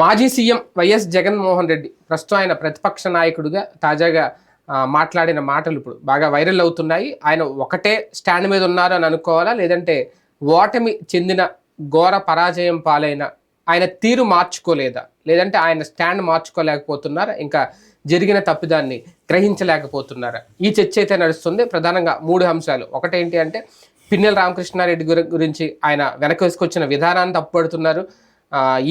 మాజీ CM YS Jaganmohan Reddy ప్రస్తుతం ఆయన ప్రతిపక్ష నాయకుడిగా తాజాగా మాట్లాడిన మాటలు ఇప్పుడు బాగా వైరల్ అవుతున్నాయి. ఆయన ఒకటే స్టాండ్ మీద ఉన్నారు అని అనుకోవాలా? లేదంటే ఓటమి చెందిన ఘోర పరాజయం పాలైన ఆయన తీరు మార్చుకోలేదా? లేదంటే ఆయన స్టాండ్ మార్చుకోలేకపోతున్నారా? ఇంకా జరిగిన తప్పిదాన్ని గ్రహించలేకపోతున్నారా? ఈ చర్చ అయితే నడుస్తుంది. ప్రధానంగా మూడు అంశాలు. ఒకటేంటి అంటే పిన్నెల రామకృష్ణారెడ్డి గురించి ఆయన వెనక వేసుకొచ్చిన విధానాన్ని తప్పుపడుతున్నారు.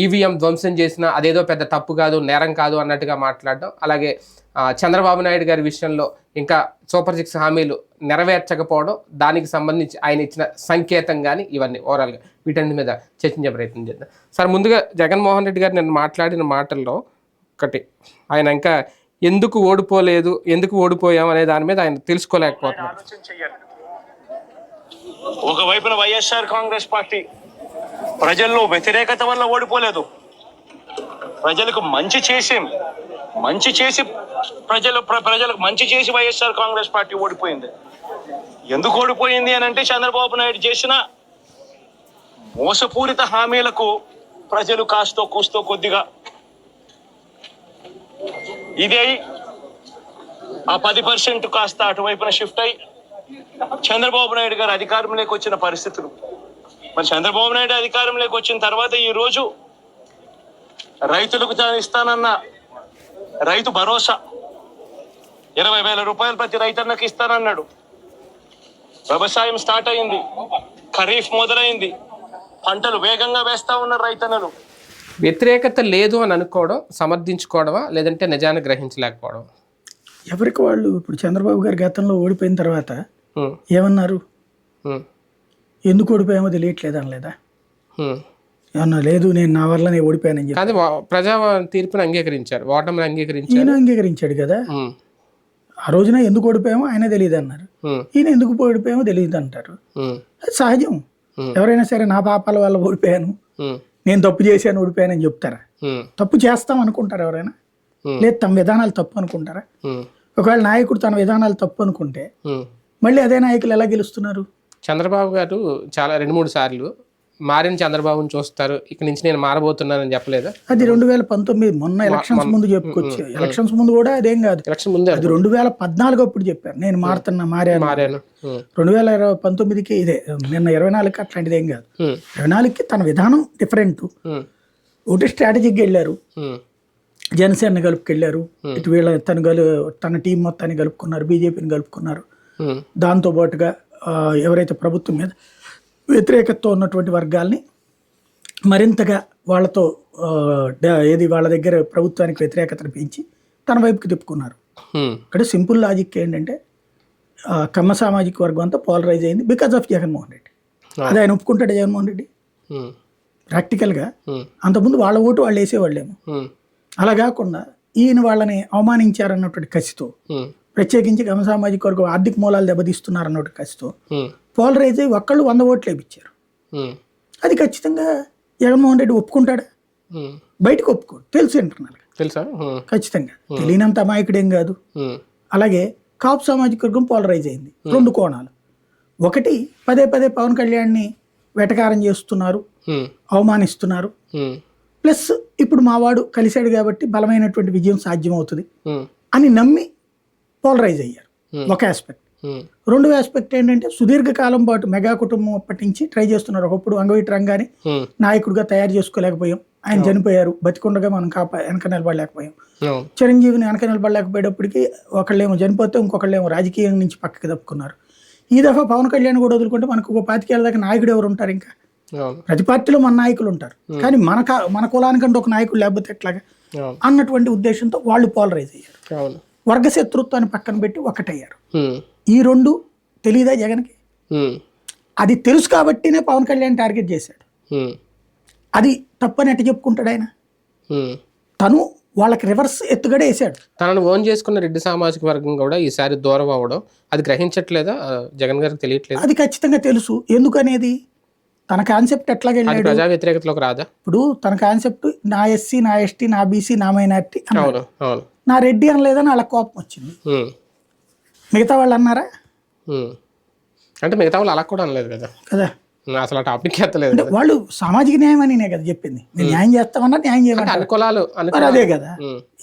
ఈవీఎం ధ్వంసం చేసిన అదేదో పెద్ద తప్పు కాదు నేరం కాదు అన్నట్టుగా మాట్లాడడం. అలాగే చంద్రబాబు నాయుడు గారి విషయంలో ఇంకా సూపర్ సిక్స్ హామీలు నెరవేర్చకపోవడం దానికి సంబంధించి ఆయన ఇచ్చిన సంకేతం కానీ ఇవన్నీ ఓవరాల్గా వీటన్నిటి మీద చర్చించే ప్రయత్నం చేద్దాం. సార్ ముందుగా జగన్మోహన్ రెడ్డి గారు నేను మాట్లాడిన మాటల్లో ఒకటి ఆయన ఇంకా ఎందుకు ఓడిపోలేదు ఎందుకు ఓడిపోయాం అనే దాని మీద ఆయన తెలుసుకోలేకపోతున్నారు. ఒకవైపున వైఎస్ఆర్ కాంగ్రెస్ పార్టీ ప్రజల్లో వ్యతిరేకత వల్ల ఓడిపోలేదు. ప్రజలకు మంచి చేసి మంచి చేసి ప్రజలు ప్ర- ప్రజలకు మంచి చేసి వైఎస్ఆర్ కాంగ్రెస్ పార్టీ ఓడిపోయింది. ఎందుకు ఓడిపోయింది అని అంటే చంద్రబాబు నాయుడు చేసిన మోసపూరిత హామీలకు ప్రజలు కాస్తో కూస్తో కొద్దిగా ఇదే ఆ పది పర్సెంట్ కాస్త అటువైపున షిఫ్ట్ అయి చంద్రబాబు నాయుడు గారు అధికారంలోకి వచ్చిన పరిస్థితులు. మరి చంద్రబాబు నాయుడు అధికారంలోకి వచ్చిన తర్వాత ఈ రోజు రైతులకు తాను ఇస్తానన్న రైతు భరోసా. ఇరవై వేల రూపాయలు ప్రతి రైతన్నకి ఇస్తానన్నాడు. వ్యవసాయం స్టార్ట్ అయింది. ఖరీఫ్ మొదలైంది. పంటలు వేగంగా వేస్తా ఉన్నారు రైతన్నలు. వ్యతిరేకత లేదు అని అనుకోవడం సమర్థించుకోవడమా లేదంటే నిజాన్ని గ్రహించలేకపోవడం ఎవరికి వాళ్ళు ఇప్పుడు చంద్రబాబు గారు గతంలో ఓడిపోయిన తర్వాత ఏమన్నారు? ఎందుకు ఓడిపోయామో తెలియట్లేదు అనలేదా. ఏమన్నా లేదు నేను నా వల్ల నేను ఓడిపోయానని చెప్పి. ప్రజా తీర్పును అంగీకరించారు ఓటమిని అంగీకరించారు. ఈయన అంగీకరించాడు కదా. ఆ రోజున ఎందుకు ఓడిపోయామో ఆయన తెలియదు అన్నారు. ఈయన ఎందుకు ఓడిపోయామో తెలియదు అంటారు. అది సహజం. ఎవరైనా సరే నా పాపాల వల్ల ఓడిపోయాను. నేను తప్పు చేశాను ఓడిపోయానని చెప్తారా? తప్పు చేస్తాం అనుకుంటారా ఎవరైనా. లేదు తమ విధానాలు తప్పు అనుకుంటారా? ఒకవేళ నాయకుడు తన విధానాలు తప్పు అనుకుంటే. మళ్ళీ అదే నాయకులు ఎలా గెలుస్తున్నారు? చంద్రబాబు గారు చాలా రెండు మూడు సార్లు మారిన చంద్రబాబుని చూస్తారు. ఇక్కడి నుంచి నేను మారబోతున్నానని చెప్పలేదా? అది రెండు వేల పంతొమ్మిది మొన్న ఎలక్షన్స్ ముందు చెప్పుకొచ్చు ఎలక్షన్స్ ముందు కూడా అదేం కాదు. ఎలక్షన్ ముందే అది రెండు వేల పద్నాలుగు అప్పుడు చెప్పారు. నేను మారుతున్నా మారాను. మారాను. రెండు వేల ఇరవై పంతొమ్మిదికి ఇదే నిన్న ఇరవై నాలుగుకి అట్లాంటిది ఏం కాదు. ఇరవై నాలుగుకి తన విధానం డిఫరెంట్ ఒకటి స్ట్రాటజీకి వెళ్ళారు. జనసేన కలుపుకెళ్ళారు. ఇటు వీళ్ళ తను గలు తన టీం మొత్తాన్ని కలుపుకున్నారు బీజేపీని కలుపుకున్నారు దాంతో పాటుగా ఎవరైతే ప్రభుత్వం మీద వ్యతిరేకతతో ఉన్నటువంటి వర్గాల్ని మరింతగా వాళ్ళతో ఏది వాళ్ళ దగ్గర ప్రభుత్వానికి వ్యతిరేకతను పెంచి తన వైపుకి తిప్పుకున్నారు. ఇక్కడ సింపుల్ లాజిక్ ఏంటంటే కమ్మ సామాజిక వర్గం అంతా పోలరైజ్ అయింది బికాజ్ ఆఫ్ జగన్మోహన్ రెడ్డి. అది ఆయన ఒప్పుకుంటాడు జగన్మోహన్ రెడ్డి? ప్రాక్టికల్గా. అంతకుముందు వాళ్ళ ఓటు వాళ్ళు వేసేవాళ్ళేమో. అలా కాకుండా ఈయన వాళ్ళని అవమానించారన్నటువంటి కసితో ప్రత్యేకించి కమ్మ సామాజిక వర్గం ఆర్థిక మూలాలు దెబ్బతీస్తున్నారన్నటువంటి కసితో. ఉమ్, పోలరైజ్ అయ్యి ఒక్కళ్ళు వంద ఓట్లు వేయించారు ఉమ్, అది ఖచ్చితంగా జగన్మోహన్ రెడ్డి ఒప్పుకుంటాడా. బయటకు ఒప్పుకోడు తెలుసు ఇంటర్నల్ తెలుసా? ఖచ్చితంగా. తెలియనంత అమాయకుడేం కాదు. అలాగే కాపు సామాజిక వర్గం పోలరైజ్ అయింది. రెండు కోణాలు. ఒకటి పదే పదే పవన్ కళ్యాణ్ని వెటకారం చేస్తున్నారు. అవమానిస్తున్నారు. ప్లస్ ఇప్పుడు మావాడు కలిశాడు కాబట్టి బలమైనటువంటి విజయం సాధ్యమవుతుంది. అని నమ్మి పోలరైజ్ అయ్యారు. ఒక ఆస్పెక్ట్ రెండో ఆస్పెక్ట్ ఏంటంటే సుదీర్ఘకాలం పాటు మెగా కుటుంబం అప్పటి నుంచి ట్రై చేస్తున్నారు. ఒకప్పుడు అంగవైటి రంగాన్ని ఉమ్, నాయకుడిగా తయారు చేసుకోలేకపోయాం. ఆయన చనిపోయారు. బతికుండగా మనం కాపా వెనక నిలబడలేకపోయాం. చిరంజీవిని వెనక నిలబడలేకపోయేటప్పటికి ఒకళ్ళేమో చనిపోతే ఇంకొకళ్ళేమో రాజకీయం నుంచి పక్కకి తప్పుకున్నారు ఈ దఫా పవన్ కళ్యాణ్ కూడా వదులుకుంటే మనకు ఒక పాతికేళ్ళ దాకా నాయకుడు ఎవరు ఉంటారు ఇంకా? ప్రతి పార్టీలో మన నాయకులు ఉంటారు. కానీ మన మన కులానికంటే ఒక నాయకుడు లేకపోతే ఎట్లాగా? అన్నటువంటి ఉద్దేశంతో వాళ్ళు పోలరైజ్ అయ్యారు. వర్గ శత్రుత్వాన్ని పక్కన పెట్టి ఒకటయ్యారు. ఈ రెండు తెలియదా జగన్కి? అది తెలుసు కాబట్టినే పవన్ కళ్యాణ్ టార్గెట్ చేశాడు. అది తప్పని ఎట్ట చెప్పుకుంటాడు ఆయన. తను వాళ్ళకి రివర్స్ ఎత్తుగడే వేసాడు తనను ఓన్ చేసుకున్న రెడ్డి సామాజిక వర్గం కూడా ఈసారి దూరం అవ్వడం అది గ్రహించట్లేదా? జగన్ గారికి తెలియట్లేదు? అది ఖచ్చితంగా తెలుసు. ఎందుకనేది? తన కాన్సెప్ట్ వెళ్ళాడు? ప్రజా వ్యతిరేకతలోకి రాదా? ఇప్పుడు తన కాన్సెప్ట్ నా ఎస్సీ నా ఎస్టీ నా బీసీ నా మైనార్టీ అవును అవును. నా రెడ్డి అనలేదని వాళ్ళ కోపం వచ్చింది. మిగతా వాళ్ళు అన్నారా. అంటే మిగతా వాళ్ళు అలా కూడా అనలేదు కదా? కదా. అసలు ఆ టాపిక్ ఎత్తలేదు వాళ్ళు సామాజిక న్యాయం అని నేను కదా చెప్పింది. నేను న్యాయం చేస్తామన్నా న్యాయం అనుకూలాలు అనుకూలాలు. అదే కదా.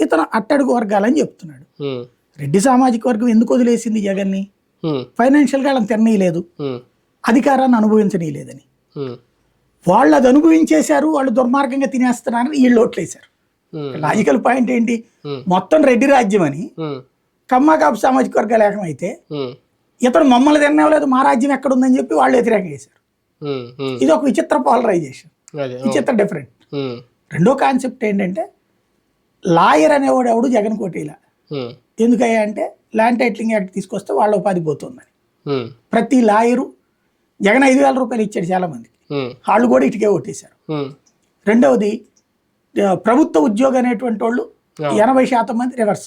ఇతను అట్టడుగు వర్గాలని చెప్తున్నాడు. రెడ్డి సామాజిక వర్గం ఎందుకు వదిలేసింది జగన్ని? ఉమ్, ఫైనాన్షియల్గా వాళ్ళని తిననీయలేదు. ఉమ్, అధికారాన్ని అనుభవించనీయలేదని. వాళ్ళు అది అనుభవించేశారు వాళ్ళు దుర్మార్గంగా తినేస్తున్నారని వీళ్ళు ఓట్లేశారు. లాజికల్ పాయింట్ ఏంటి. మొత్తం రెడ్డి రాజ్యం అని కమ్మ కాపు సామాజిక వర్గాలు ఏకమైతే ఉమ్, ఇతను మమ్మల్ని తినలేదు మా రాజ్యం ఎక్కడ ఉందని చెప్పి వాళ్ళు వ్యతిరేకం చేశారు. ఇది ఒక విచిత్ర పోలరైజేషన్ విచిత్ర డిఫరెంట్ రెండో కాన్సెప్ట్ ఏంటంటే లాయర్ అనేవాడు ఎవడు? జగన్ కోటిలా. ఎందుకయ్యా అంటే ల్యాండ్ టైటిలింగ్ యాక్ట్ తీసుకొస్తే వాళ్ళ ఉపాధి పోతుందని. ప్రతి లాయరు జగన్ ఐదు వేల రూపాయలు ఇచ్చాడు చాలా మందికి వాళ్ళు కూడా ఇటుకే ఓటేశారు. రెండవది ప్రభుత్వ ఉద్యోగం అనేటువంటి వాళ్ళు ఎనభై శాతం మంది రివర్స్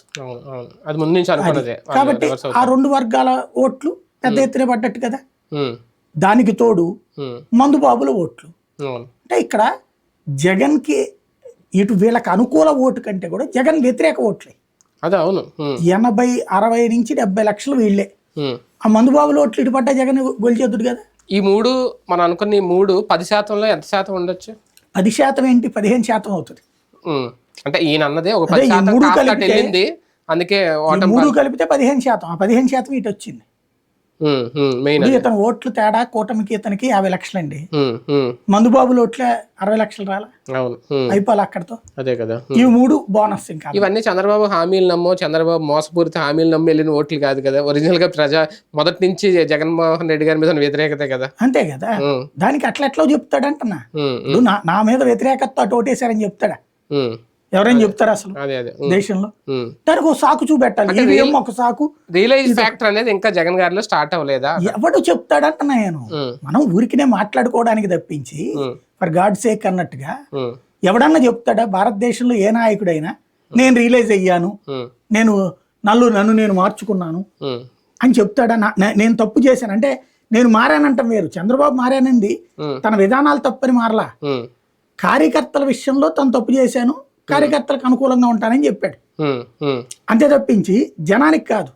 కాబట్టి ఆ. రెండు వర్గాల ఓట్లు పెద్ద ఎత్తున పడ్డట్టు కదా? దానికి తోడు ఉమ్, మందు బాబుల ఓట్లు అంటే ఇక్కడ జగన్కి ఇటు వీళ్ళకి అనుకూల ఓటు కంటే కూడా జగన్ వ్యతిరేక ఓట్లే. అదే అవును. ఎనభై అరవై నుంచి డెబ్బై లక్షలు వీళ్ళే. ఆ మందు బాబుల ఓట్లు ఇటు పడ్డా జగన్ గొలిచేద్దుడు కదా? ఈ మూడు మనం అనుకున్న ఈ మూడు పది శాతంలో ఎంత శాతం ఉండొచ్చు? పది శాతం ఏంటి? పదిహేను శాతం అవుతుంది. అంటే ఈయన అన్నదే ఒక మూడు వెళ్ళింది. అందుకే మూడు కలిపితే పదిహేను శాతం. ఆ పదిహేను శాతం ఇటు వచ్చింది. ఇతను ఓట్లు తేడా కూటమికి ఇతనికి యాభై లక్షలండి. మందుబాబులు ఓట్లే అరవై లక్షలు రాలా? అయిపోవాలి అక్కడతో? అదే కదా. ఈ మూడు బోనస్ ఇంకా. ఇవన్నీ చంద్రబాబు హామీలు నమ్మో చంద్రబాబు మోసపూరిత హామీలు నమ్మి వెళ్ళిన ఓట్లు కాదు కదా. ఒరిజినల్గా ప్రజా మొదటి నుంచి జగన్మోహన్ రెడ్డి గారి మీద వ్యతిరేకతే కదా. అంతే కదా. దానికి అట్లా ఎట్లా చెప్తాడంటున్నా? ఉమ్, ఇప్పుడు నా మీద వ్యతిరేకత అటు ఓటేశారని చెప్తాడా? ఎవరైనా చెప్తారా అసలు? అదే అదే. ఉమ్, దేశంలో. దానికి ఒక సాకు చూపెట్టాలి. ఈవీఎం ఒక సాకు రియలైజ్ ఫ్యాక్టర్ అనేది ఇంకా జగన్ గారిలో స్టార్ట్ అవ్వలేదా? ఎవడు చెప్తాడంటున్నా నేను. మనం ఊరికినే మాట్లాడుకోవడానికి తప్పించి ఫర్ గాడ్ సేక్ అన్నట్టుగా ఎవడన్నా చెప్తాడా? భారతదేశంలో ఏ నాయకుడైనా నేను రియలైజ్ అయ్యాను నేను నన్ను నన్ను నేను మార్చుకున్నాను అని చెప్తాడా? నేను తప్పు చేశాను. అంటే నేను మారానంటాం వేరు. చంద్రబాబు మారానంది. తన విధానాలు తప్పని మారలా. కార్యకర్తల విషయంలో తను తప్పు చేశాను. కార్యకర్తలకు అనుకూలంగా ఉంటానని చెప్పాడు. అంతే తప్పించి జనానికి కాదు.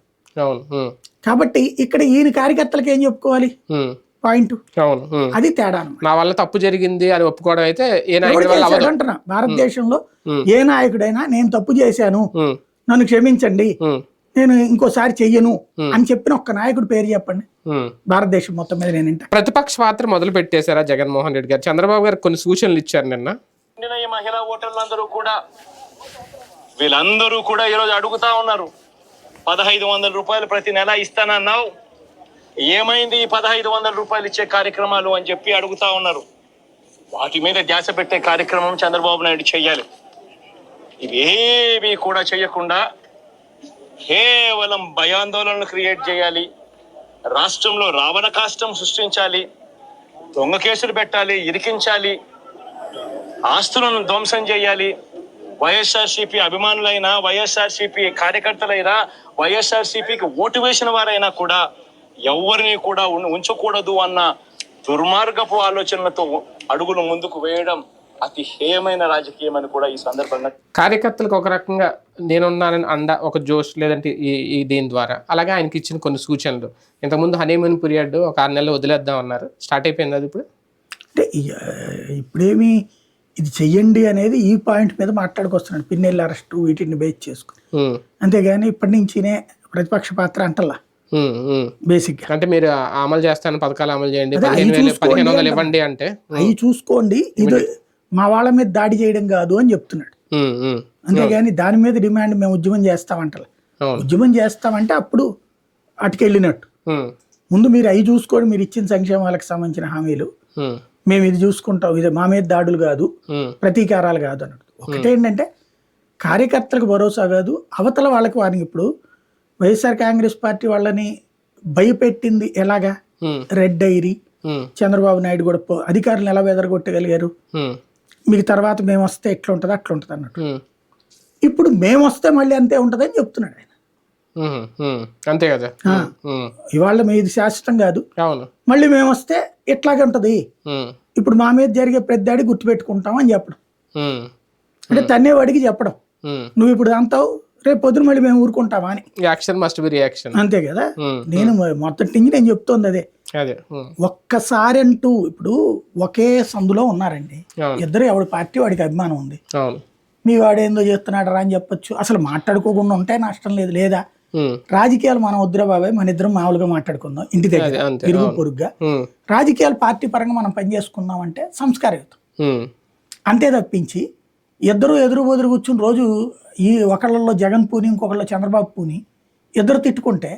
కాబట్టి ఇక్కడ ఈయన కార్యకర్తలకు ఏం చెప్పుకోవాలి? పాయింట్. అది తేడా. నా వల్ల తప్పు జరిగింది అని ఒప్పుకోవడం అయితే అంటున్నా? భారతదేశంలో. ఏ నాయకుడైనా నేను తప్పు చేశాను నన్ను క్షమించండి నేను ఇంకోసారి చెయ్యను. అని చెప్పిన ఒక్క నాయకుడి పేరు చెప్పండి. భారతదేశం మొత్తం మీద నేను ప్రతిపక్ష పాత్ర మొదలు పెట్టేశారా జగన్మోహన్ రెడ్డి గారు? చంద్రబాబు గారు కొన్ని సూచనలు ఇచ్చారు నిన్న. ఈ మహిళా ఓటర్లందరూ కూడా. వీళ్ళందరూ కూడా ఈరోజు అడుగుతా ఉన్నారు. పదహైదు వందల రూపాయలు ప్రతి నెల ఇస్తానన్నావు. ఏమైంది ఈ పదహైదు వందల రూపాయలు ఇచ్చే కార్యక్రమాలు అని చెప్పి అడుగుతా ఉన్నారు. వాటి మీద ధ్యాస పెట్టే కార్యక్రమం చంద్రబాబు నాయుడు చెయ్యాలి ఇవేమీ కూడా చేయకుండా కేవలం భయాందోళనలు క్రియేట్ చేయాలి. రాష్ట్రంలో రావణ కాష్టం సృష్టించాలి. దొంగ కేసులు పెట్టాలి ఇరికించాలి. ఆస్తులను ధ్వంసం చేయాలి. వైఎస్ఆర్సీపీ అభిమానులైనా వైఎస్ఆర్సీపీ కార్యకర్తలైనా వైఎస్ఆర్సీపీకి ఓటు వేసిన వారైనా కూడా ఎవరిని కూడా ఉంచకూడదు అన్న దుర్మార్గపు ఆలోచనలతో అడుగులు ముందుకు వేయడం అతి హేయమైన రాజకీయం అని కూడా ఈ సందర్భంగా కార్యకర్తలకు ఒక రకంగా నేనున్నానని అండ ఒక జోష్ లేదంటే ఈ ఈ దీని ద్వారా. అలాగే ఆయనకి ఇచ్చిన కొన్ని సూచనలు. ఇంతకుముందు హనీమూన్ పీరియడ్ ఒక ఆరు నెలలు వదిలేద్దాం అన్నారు. స్టార్ట్ అయిపోయింది అది ఇప్పుడు? అంటే ఇప్పుడేమి ఇది చెయ్యండి అనేది ఈ పాయింట్ మీద మాట్లాడుకొస్తున్నాడు. పిన్నెల్లి అరెస్టు వీటిని బేస్ చేసుకుని. అంతేగాని ఇప్పటి నుంచినే ప్రతిపక్ష పాత్ర అంటల్లా. బేసిక్గా అంటే మీరు అమలు చేస్తాను పథకాలు అమలు చేయండి పదిహేను వందలు. ఇవ్వండి అంటే అవి చూసుకోండి ఇది మా వాళ్ళ మీద దాడి చేయడం కాదు అని చెప్తున్నాడు. అంతేగాని దాని మీద డిమాండ్ మేము ఉద్యమం చేస్తామంటలే. ఉద్యమం చేస్తామంటే అప్పుడు అటుకెళ్ళినట్టు. ముందు మీరు అవి చూసుకోండి మీరు ఇచ్చిన సంక్షేమాలకు సంబంధించిన హామీలు. మేము ఇది చూసుకుంటాం. ఇది మా మీద దాడులు కాదు. ప్రతీకారాలు కాదు అన్నట్టు ఒకటి ఏంటంటే కార్యకర్తలకు భరోసా కాదు అవతల వాళ్ళకి వారికి ఇప్పుడు వైఎస్ఆర్ కాంగ్రెస్ పార్టీ వాళ్ళని భయపెట్టింది ఎలాగా? Red dairy. చంద్రబాబు నాయుడు కూడా పో- అధికారులు ఎలా వెదరగొట్టగలిగారు? మీకు తర్వాత మేము వస్తే ఎట్లా ఉంటుంది అట్లా ఉంటుంది అన్నట్టు ఇప్పుడు మేము వస్తే మళ్ళీ అంతే ఉంటుందని చెప్తున్నాడు ఆయన. అంతే కదా? ఇవాళ మీది శాశ్వతం కాదు. మళ్ళీ మేము వస్తే ఎట్లాగే ఉంటుంది ఉమ్, ఇప్పుడు మా మీద జరిగే ప్రతి దాడి గుర్తుపెట్టుకుంటాం అని చెప్పడం. అంటే తన్నేవాడికి చెప్పడం. నువ్వు ఇప్పుడు అంతావు రేపు పొద్దున మళ్ళీ మేము ఊరుకుంటామా అని. Action must be reaction. అంతే కదా? నేను మొదటి నుంచి నేను చెప్తోంది అదే. ఒక్కసారి అంటూ ఇప్పుడు ఒకే సందులో ఉన్నారండి. ఇద్దరు ఎవడి పార్టీ వాడికి అభిమానం ఉంది. మీ వాడు ఏందో చేస్తున్నాడు రా అని చెప్పొచ్చు. అసలు మాట్లాడుకోకుండా ఉంటే నష్టం లేదు లేదా? రాజకీయాలు మనం వద్దురా బాబాయ్ మన ఇద్దరం మామూలుగా మాట్లాడుకుందాం. ఇంటి దగ్గర ఇరుగు. పొరుగ్గా. రాజకీయాలు పార్టీ పరంగా మనం పనిచేసుకుందాం అంటే సంస్కారయుతం అంతే తప్పించి ఇద్దరు ఎదురు బెదురు కూర్చుని రోజు ఈ ఒకళ్ళలో జగన్ పూని ఇంకొకళ్ళలో చంద్రబాబు పూని ఇద్దరు తిట్టుకుంటే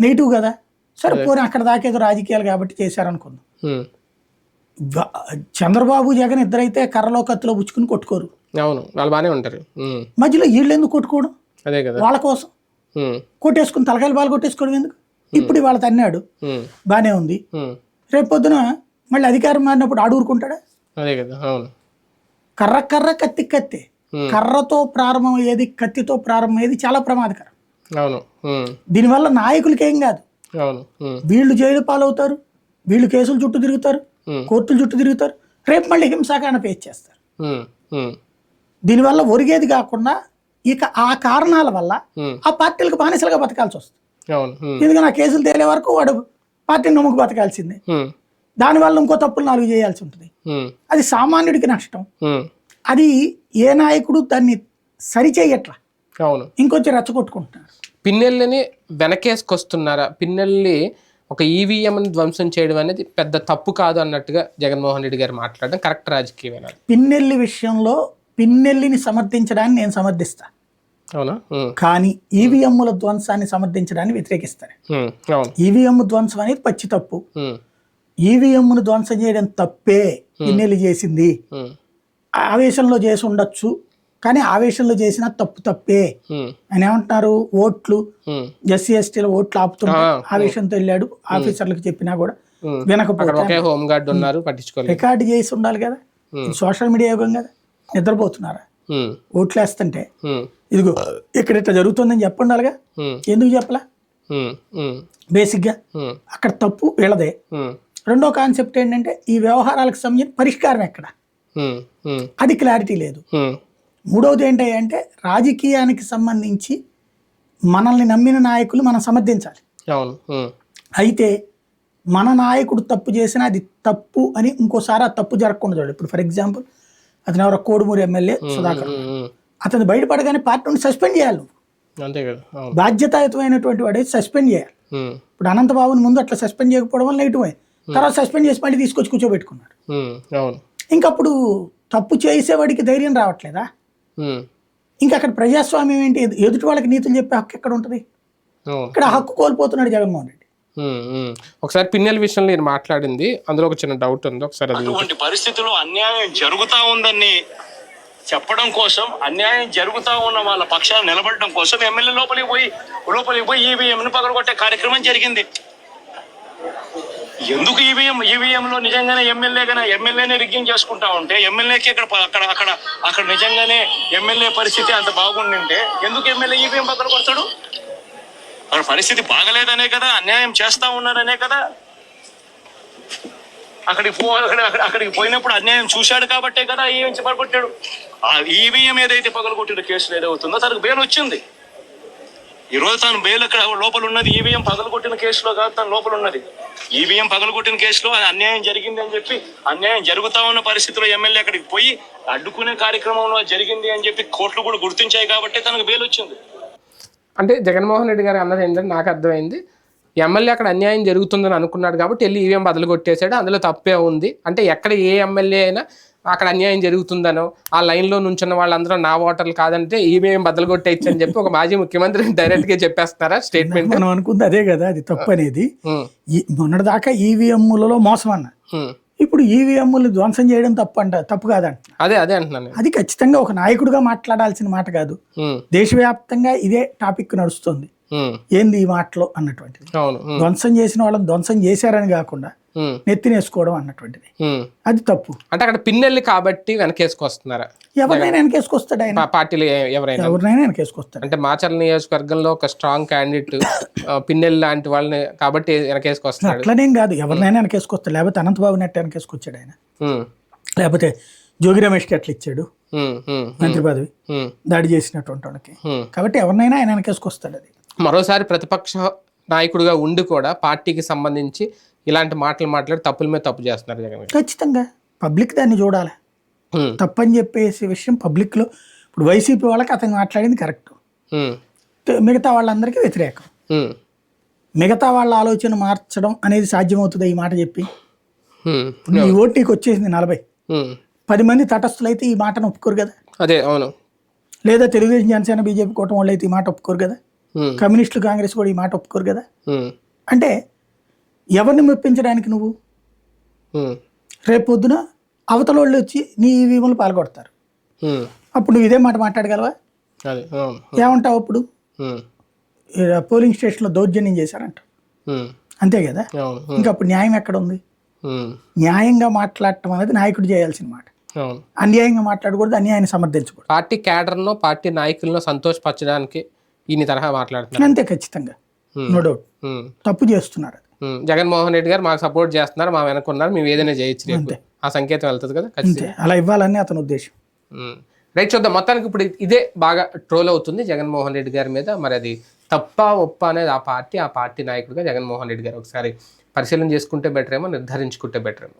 నెగిటివ్ కదా? సరే పోనీ అక్కడ దాకా ఏదో రాజకీయాలు కాబట్టి చేశారనుకుందాం. చంద్రబాబు జగన్ ఇద్దరైతే కర్రలో కత్తిలో పుచ్చుకుని కొట్టుకోరు. అవును వాళ్ళు బాగానే ఉంటారు. మధ్యలో వీళ్ళు ఎందుకు కొట్టుకోవడం? అదే కదా. వాళ్ళ కోసం. కొట్టేసుకుని తలకాయలు బాలు కొట్టేసుకోవడం ఎందుకు? ఇప్పుడు వాళ్ళ తన్నాడు. బాగానే ఉంది. రేపు పొద్దున మళ్ళీ అధికారం మారినప్పుడు ఆడు ఊరుకుంటాడా? అదే కదా అవును. కర్ర కర్ర కత్తి కత్తి. కర్రతో ప్రారంభమయ్యేది కత్తితో ప్రారంభమయ్యేది చాలా ప్రమాదకరం. అవును. దీనివల్ల నాయకులకి ఏం కాదు. అవును. వీళ్ళు జైలు పాలవుతారు వీళ్ళు కేసుల చుట్టూ తిరుగుతారు కోర్టుల చుట్టూ తిరుగుతారు రేపు మళ్ళీ హింసాకాండ ఫేస్ చేస్తారు. దీనివల్ల ఒరిగేది కాకుండా ఇక ఆ కారణాల వల్ల ఆ పార్టీలకు బానిసలుగా బతకాల్సి వస్తుంది. ఎందుకంటే ఆ కేసులు తేలే వరకు వాడు పార్టీని నమ్ముకు బతకాల్సిందే. దానివల్ల ఇంకో తప్పులు నాలుగు చేయాల్సి ఉంటుంది. అది సామాన్యుడికి నష్టం. అది ఏ నాయకుడు దాన్ని సరిచేయట్లా? అవును. ఇంకొంచెం రెచ్చగొట్టుకుంటున్నారు. పిన్నెల్ని వెనకేసుకొస్తున్నారా? పిన్నెల్ని ఒక ఈవీఎంని ధ్వంసం చేయడం అనేది పెద్ద తప్పు కాదు అన్నట్టుగా జగన్మోహన్ రెడ్డి గారు మాట్లాడడం కరెక్ట్ రాజకీయమేనా? పిన్నెల్లి విషయంలో పిన్నెల్లిని సమర్థించడాన్ని నేను సమర్థిస్తా. అవునా? కానీ ఈవీఎంల ధ్వంసాన్ని సమర్థించడాన్ని అవును. ఈవీఎం ధ్వంసం అనేది పచ్చి తప్పు. ఈవీఎంను ధ్వంసం చేయడం తప్పే పిన్నెల్లి చేసింది. ఆవేశంలో చేసి ఉండొచ్చు కానీ ఆవేశంలో చేసిన తప్పు తప్పే. ఆయన ఏమంటున్నారు? ఓట్లు ఎస్సీ ఎస్టీల ఓట్లు ఆపుతుంటే ఆ, ఆవేశంతో వెళ్ళాడు ఆఫీసర్లకు చెప్పినా కూడా వినకపోతే. రికార్డు చేసి ఉండాలి కదా. సోషల్ మీడియా యుగం కదా. నిద్రపోతున్నారా? ఉమ్, ఓట్లు వేస్తుంటే ఉమ్, ఇదిగో ఇక్కడ ఇట్లా జరుగుతుందని చెప్పండాలిగా ఉమ్, ఎందుకు చెప్పలా? బేసిక్గా అక్కడ తప్పు వీళ్ళదే. రెండో కాన్సెప్ట్ ఏంటంటే ఈ వ్యవహారాలకు సంబంధించిన పరిష్కారం ఎక్కడ? అది క్లారిటీ లేదు. మూడవది ఏంటంటే రాజకీయానికి సంబంధించి మనల్ని నమ్మిన నాయకులు మనం సమర్థించాలి. అయితే మన నాయకుడు తప్పు చేసినా అది తప్పు అని ఇంకోసారి ఆ తప్పు జరగకుండా చూడాలి. ఇప్పుడు ఫర్ ఎగ్జాంపుల్ అతను ఎవరో కోడుమూరు ఎమ్మెల్యే సుధాకర్ అతను బయటపడగానే పార్టీని సస్పెండ్ చేయాలి అంతే కదా బాధ్యతాయుతమైనటువంటి వాడే సస్పెండ్ చేయాలి. ఇప్పుడు అనంతబాబుని ముందు అట్లా సస్పెండ్ చేయకపోవడం వల్ల నెగిటివ్ అయింది. తర్వాత సస్పెండ్ చేసి మళ్ళీ తీసుకొచ్చి కూర్చోబెట్టుకున్నాడు. ఇంకప్పుడు తప్పు చేసేవాడికి ధైర్యం రావట్లేదా? ఇంకా అక్కడ ప్రజాస్వామ్యం ఏంటి? ఎదు- ఎదుటి వాళ్ళకి నీతులు చెప్పే హక్కు ఎక్కడ ఉంటుంది? ఇక్కడ హక్కు కోల్పోతున్నాడు జగన్మోహన్ రెడ్డి. ఒకసారి పిన్నెల విషయంలో నేను మాట్లాడింది. అందులో ఒక చిన్న డౌట్ ఉంది. ఒకసారి అటువంటి పరిస్థితుల్లో అన్యాయం జరుగుతా ఉందని చెప్పడం కోసం అన్యాయం జరుగుతూ ఉన్న వాళ్ళ పక్షాలు నిలబడడం కోసం ఎమ్మెల్యే లోపలికి పోయి లోపలికి పోయి ఈవీఎంను పగలగొట్టే కార్యక్రమం జరిగింది. ఎందుకు ఈవీఎం ఈవీఎంలో నిజంగానే ఎమ్మెల్యే గానే ఎమ్మెల్యేనే రిగ్గింగ్ చేసుకుంటా ఉంటే ఎమ్మెల్యేకి ఇక్కడ అక్కడ అక్కడ అక్కడ నిజంగానే ఎమ్మెల్యే పరిస్థితి అంత బాగుండింటే ఎందుకు ఎమ్మెల్యే ఈవీఎం పక్కన కొడతాడు అక్కడ పరిస్థితి బాగలేదనే కదా అన్యాయం చేస్తా ఉన్నారనే కదా. అక్కడికి పో అక్కడ- అక్కడికి పోయినప్పుడు అన్యాయం చూశాడు కాబట్టే కదా ఈవీఎం పగలగొట్టాడు ఆ ఈవీఎం ఏదైతే పగలగొట్టిన కేసులు ఏదవుతుందో తనకు బెయిల్ వచ్చింది. ఈరోజు తను బెయిల్ అక్కడ లోపల ఉన్నది? ఈవీఎం పగలగొట్టిన కేసులో కాదు తన లోపల ఉన్నది. ఈవీఎం పగలగొట్టిన కేసులో అది అన్యాయం జరిగింది అని చెప్పి అన్యాయం జరుగుతా ఉన్న పరిస్థితిలో ఎమ్మెల్యే అక్కడికి పోయి అడ్డుకునే కార్యక్రమంలో జరిగింది అని చెప్పి కోర్టులు కూడా గుర్తించాయి కాబట్టి తనకు బెయిల్ వచ్చింది. అంటే జగన్మోహన్ రెడ్డి గారు అన్నది ఏంటంటే నాకు అర్థమైంది. ఎమ్మెల్యే అక్కడ అన్యాయం జరుగుతుందని అనుకున్నాడు కాబట్టి వెళ్ళి ఈవీఎం బదులు కొట్టేశాడు. అందులో తప్పే ఉంది. అంటే ఎక్కడ ఏ ఎమ్మెల్యే అయినా అక్కడ అన్యాయం జరుగుతుందనో ఆ లైన్లో నుంచున్న వాళ్ళందరూ నా ఓటర్లు కాదంటే ఈవీఎం బదులు కొట్టేయచ్చు అని చెప్పి ఒక మాజీ ముఖ్యమంత్రి డైరెక్ట్గా చెప్పేస్తారా స్టేట్మెంట్? మనం అనుకుంది అదే కదా అది తప్పు అనేది. మొన్నటిదాకా ఈవీఎంలలో మోసం అన్న ఇప్పుడు ఈవీఎంలు ధ్వంసం చేయడం తప్పు అంట తప్పు కాదంట. అదే అదే అంటున్నాను నేను. అది ఖచ్చితంగా ఒక నాయకుడిగా మాట్లాడాల్సిన మాట కాదు. దేశవ్యాప్తంగా ఇదే టాపిక్ నడుస్తుంది. ఏంది ఈ మాటలో అన్నటువంటిది. ధ్వంసం చేసిన వాళ్ళని ధ్వంసం చేశారని కాకుండా నెత్తినేసుకోవడం అన్నటువంటిది. అది తప్పు. అంటే అక్కడ పిన్నెల్లి కాబట్టి వెనకేసుకొస్తున్నారా? ఎవరినైనా వెనకేసుకొస్తాడు ఆయన? పార్టీలు ఎవరైనా? ఎవరినైనా వెనకేసుకొస్తాడు. అంటే మాచర్ల నియోజకవర్గంలో ఒక స్ట్రాంగ్ క్యాండిడేట్ పిన్నెల్లి లాంటి వాళ్ళని కాబట్టి వెనకేసుకొస్తున్నాడు. అట్లనేం కాదు. ఎవరినైనా వెనకేసుకొస్తాడు. లేకపోతే అనంతబాబు నెట్ వెనకేసుకొచ్చాడు ఆయన. లేకపోతే జోగి రమేష్కి అట్లా ఇచ్చాడు. మంత్రి పదవి. దాడి చేసినటువంటి వాళ్ళకి. కాబట్టి ఎవరినైనా ఆయన వెనకేసుకొస్తాడు అది. మరోసారి ప్రతిపక్ష నాయకుడిగా ఉండి కూడా పార్టీకి సంబంధించి ఇలాంటి మాటలు మాట్లాడి తప్పుల మీద తప్పు చేస్తున్నారు జగన్ ఖచ్చితంగా. పబ్లిక్ దాన్ని చూడాలి. తప్పని చెప్పేసి విషయం పబ్లిక్లో ఇప్పుడు వైసీపీ వాళ్ళకి అతను మాట్లాడింది కరెక్ట్. మిగతా వాళ్ళందరికీ వ్యతిరేకం. మిగతా వాళ్ళ ఆలోచన మార్చడం అనేది సాధ్యమవుతుంది ఈ మాట చెప్పి? నీ ఓటు నీకు వచ్చేసింది నలభై. పది మంది తటస్థులైతే ఈ మాటను ఒప్పుకోరు కదా? అదే అవును. లేదా తెలుగుదేశం జనసేన బీజేపీ కూటమి వాళ్ళు అయితే ఈ మాట ఒప్పుకోరు కదా? కమ్యూనిస్టులు కాంగ్రెస్ కూడా ఈ మాట ఒప్పుకోరు కదా? అంటే ఎవరిని మెప్పించడానికి నువ్వు? రేపు పొద్దున అవతల వాళ్ళు వచ్చి నీ ఈవీఎంలు పాల్గొడతారు. అప్పుడు నువ్వు ఇదే మాట మాట్లాడగలవా? ఏమంటావు అప్పుడు? పోలింగ్ స్టేషన్లో దౌర్జన్యం చేశారంట. అంతే కదా? ఇంకా అప్పుడు న్యాయం ఎక్కడ ఉంది న్యాయంగా మాట్లాడటం అనేది నాయకుడు చేయాల్సిన మాట. అన్యాయంగా మాట్లాడకూడదు అన్యాయాన్ని సమర్థించకూడదు. పార్టీ క్యాడర్ను పార్టీ నాయకులను సంతోషపరచడానికి ఈయన తరహా మాట్లాడుతున్నారు. అంతే ఖచ్చితంగా. నో డౌట్ ఉమ్, తప్పు చేస్తున్నారు ఉమ్. జగన్మోహన్ రెడ్డి గారు మాకు సపోర్ట్ చేస్తున్నారు మా వెనకున్నారు మేము ఏదైనా చేయొచ్చు రేపు. ఆ సంకేతం వెళ్తుంది కదా ఖచ్చితంగా. అంతే. అలా ఇవ్వాలని అతని ఉద్దేశం. రైట్ చూద్దాం. మొత్తానికి ఇప్పుడు ఇదే బాగా ట్రోల్ అవుతుంది జగన్మోహన్ రెడ్డి గారి మీద. మరి అది తప్ప ఒప్ప అనేది ఆ పార్టీ ఆ పార్టీ నాయకుడిగా జగన్మోహన్ రెడ్డి గారు ఒకసారి పరిశీలన చేసుకుంటే బెటర్ ఏమో నిర్ధారించుకుంటే బెటర్ ఏమో